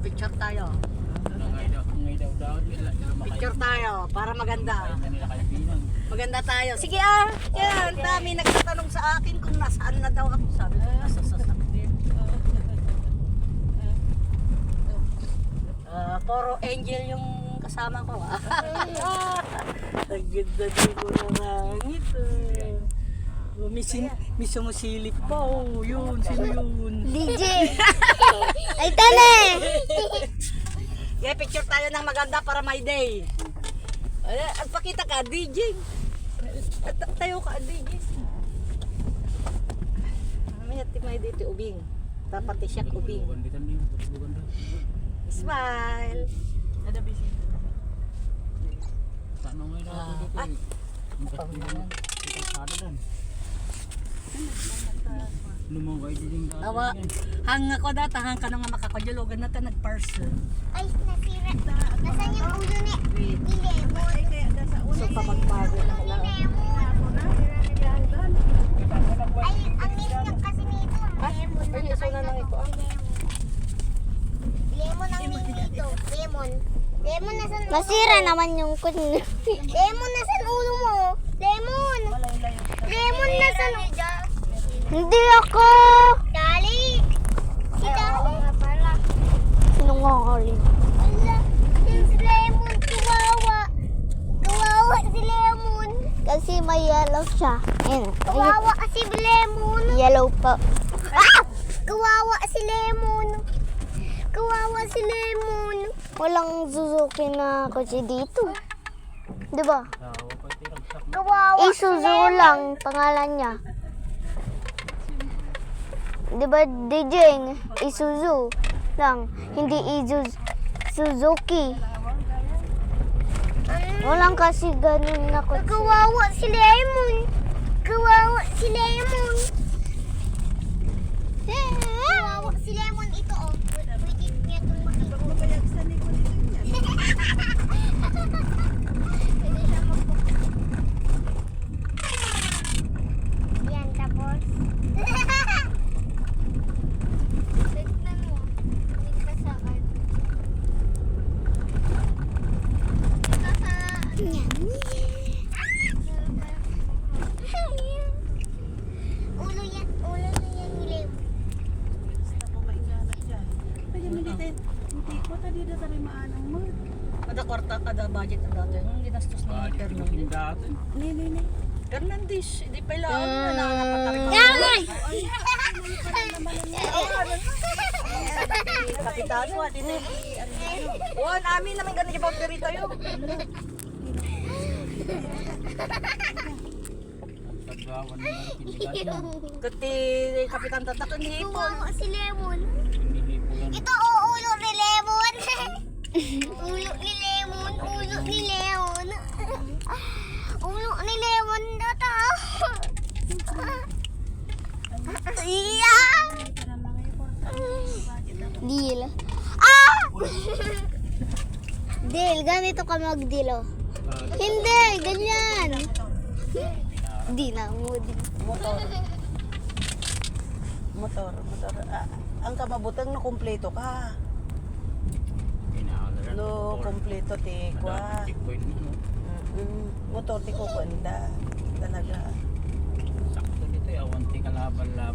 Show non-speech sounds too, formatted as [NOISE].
picture tayo. Picture tayo para maganda. Maganda tayo. Sige ah. Yan, dami nagtatanong sa akin kung nasaan na daw ako. Sabi ko, nasa sasakyan. Ah, puro angel yung kasama ko ah. [LAUGHS] Ang ganda din ko ng hangit ah. Oh, May, sin, may sumusilip pa oh. Yun, sino yun? DJ! [LAUGHS] Ay, tane! Yeah, picture tayo ng maganda para my day. Ay, at pakita ka, DJ. At tayo ka, DJ. Mamaya ti may day ti ubing. Dapat ti siya ubing. Smile. Ada. Tak nongol dah aku dito. Ah, eh. Minta pinjam. Kita ada dan. Lumang kay ding dah. Awa, hang ako data, hang ka nang makakajulugan na ta nag-parcel. Ay, nasira. Nasaan yung ulo ni, Wait, so pa magbago na. Lemon. Ay, ang name niya kasi nito. Lemon. Ay, na lang ito. ah. Lemon ang name nito. Lemon. Lemon, nasan Nasira naman yung kun. Lemon, nasan ulo mo? Lemon. Lemon, nasan Hindi ako. Dali. Si Dali. Sinungaling. Ala, yung si Lemon, kawawa. Kawawa si Lemon. Kasi may yellow siya. Ayun. Kawawa si Lemon. Yellow pa. Ah! Kawawa si Lemon. Kawawa si Lemon. Walang Suzuki na kotse dito. Di ba? Tahu pa tirang sak. Kawawa Isuzu lang pangalan niya. Di ba, DJ? Isuzu lang. Hindi Isuzu Suzuki. Walang kasi ganun na ko. Kawawa si Lemon. Kawawa si Lemon. Kawawa si Lemon ito oh. Pwede niya itong makikita. Pwede siya magpapalala. Yan, tapos. Tignan mo. Nagkasaan. Nagkasaan. Ulo yan. Ulo na yan ni Lem. Kada kwarta, kada budget ang dati. Ang ginastos na ni Fernandez. Ni, ni, ni. Fernandez, hindi pa ilaan na nakakatarik. Kapitan mo, dito. Wan, amin naman ganun yung tayo. Na ng kinigan. Kuti, kapitan tatak, hindi po. Si Lemon. Ito o [LAUGHS] ulo ni Lemon. ulo ni Lemon. Ulo ni Lemon. ulo ni Lemon na to. [LAUGHS] Iya. Deal. Ah! [LAUGHS] Deal, ganito ka mag-deal oh. Hindi, ganyan. Di na mo. Motor. Motor. Ah, ang kamabutang na kumpleto ka. Inaalaran. Lo, kumpleto ti kwa. Ada checkpoint mo. no? Mm, Motor ti ko. Talaga. Sakto dito, awan ti kalaban-laban.